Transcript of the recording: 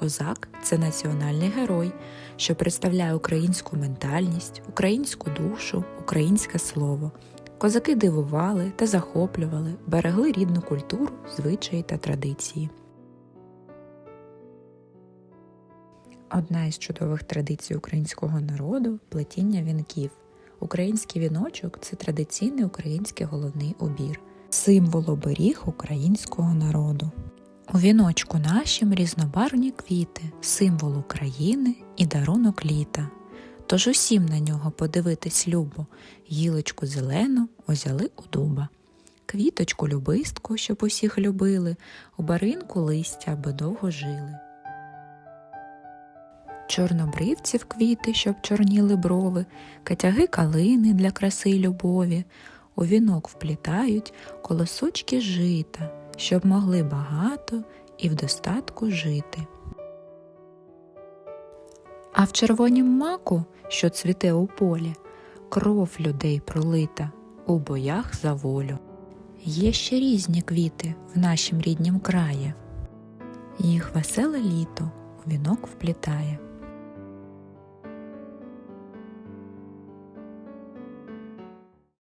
Козак це національний герой, що представляє українську ментальність, українську душу, українське слово. Козаки дивували та захоплювали, берегли рідну культуру, звичаї та традиції. Одна із чудових традицій українського народу плетіння вінків. Український віночок це традиційний український головний убір, символ оберіг українського народу. У віночку нашім різнобарвні квіти, символ України і дарунок літа. Тож усім на нього подивитись любо, гілочку зелену озяли у дуба. Квіточку любистку, щоб усіх любили, у баринку листя, аби довго жили. Чорнобривців квіти, щоб чорніли брови, катяги калини для краси й любові, у вінок вплітають колосочки жита, щоб могли багато і в достатку жити. А в червонім маку, що цвіте у полі, кров людей пролита у боях за волю. Є ще різні квіти в нашім ріднім краї. Їх веселе літо у вінок вплітає.